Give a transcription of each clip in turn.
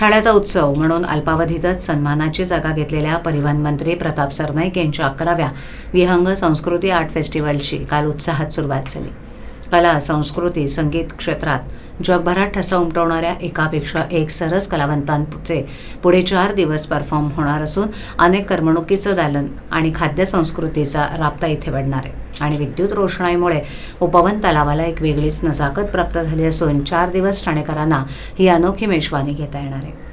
ठाण्याचा उत्सव म्हणून अल्पावधीतच सन्मानाची जागा घेतलेल्या परिवहन मंत्री प्रताप सरनाईक यांच्या अकराव्या विहंग संस्कृती आर्ट फेस्टिवलची काल उत्साहात सुरुवात झाली. कला संस्कृती संगीत क्षेत्रात जगभरात ठसा उमटवणाऱ्या एकापेक्षा एक सरस कलावंतांचे पुढे चार दिवस परफॉर्म होणार असून अनेक करमणुकीचं दालन आणि खाद्य संस्कृतीचा राबता इथे वाढणार आहे. आणि विद्युत रोषणाईमुळे उपवन तलावाला एक वेगळीच नजाकत प्राप्त झाली असून चार दिवस ठाणेकरांना ही अनोखी मेजवानी घेता येणार आहे.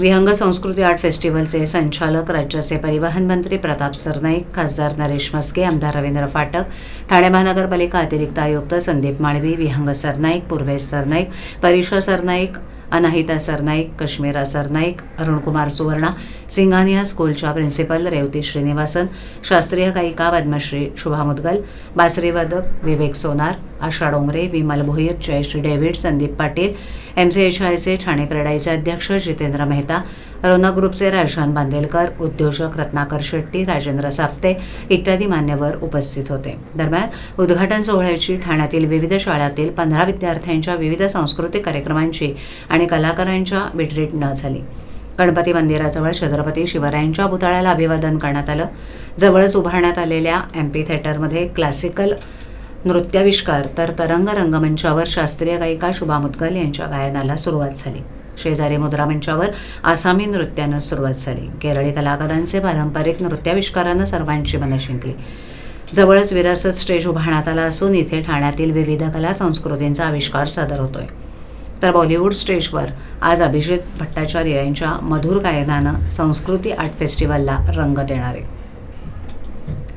विहंग संस्कृती आर्ट फेस्टिवलचे संचालक राज्याचे परिवहन मंत्री प्रताप सरनाईक खासदार नरेश मस्के आमदार रवींद्र फाटक ठाणे महानगरपालिका अतिरिक्त आयुक्त संदीप माळवी विहंग सरनाईक पूर्वेश सरनाईक परीक्षा सरनाईक अनाहिता सरनाईक कश्मीरा सरनाईक अरुणकुमार सुवर्णा सिंघानिया स्कूलच्या प्रिन्सिपल रेवती श्रीनिवासन शास्त्रीय गायिका Padmashri Shubha Mudgal बासरीवादक Vivek Sonar Asha Dongre Vimal Bhoir Jayashree David Sandeep Patil M C H आयचे ठाणे क्रेडाईचे अध्यक्ष जितेंद्र मेहता रोना ग्रुपचे रायशान बांदेलकर उद्योजक रत्नाकर शेट्टी राजेंद्र साप्ते इत्यादी मान्यवर उपस्थित होते. दरम्यान उद्घाटन सोहळ्याची ठाण्यातील विविध शाळातील पंधरा विद्यार्थ्यांच्या विविध सांस्कृतिक कार्यक्रमांची आणि कलाकारांच्या विटरीटनं झाली. गणपती मंदिराजवळ छत्रपती शिवरायांच्या पुतळ्याला अभिवादन करण्यात आलं. जवळच उभारण्यात आलेल्या एम्पी थिएटरमध्ये क्लासिकल नृत्याविष्कार तर तरंग रंगमंचावर शास्त्रीय गायिका शुभा मुदगल यांच्या गायनाला सुरुवात झाली. शेजारी मुद्रा मंचावर आसामी नृत्यानं सुरुवात झाली. केरळी कलाकारांचे पारंपरिक नृत्याविष्कारानं सर्वांची मनं जिंकली जवळच विरासत स्टेज उभारण्यात आला असून इथे ठाण्यातील विविध कला संस्कृतींचा आविष्कार सादर होतोय. तर बॉलिवूड स्टेजवर आज अभिजित भट्टाचार्य यांच्या मधुर गायनानं संस्कृती आर्ट फेस्टिवलला रंग देणार. आहे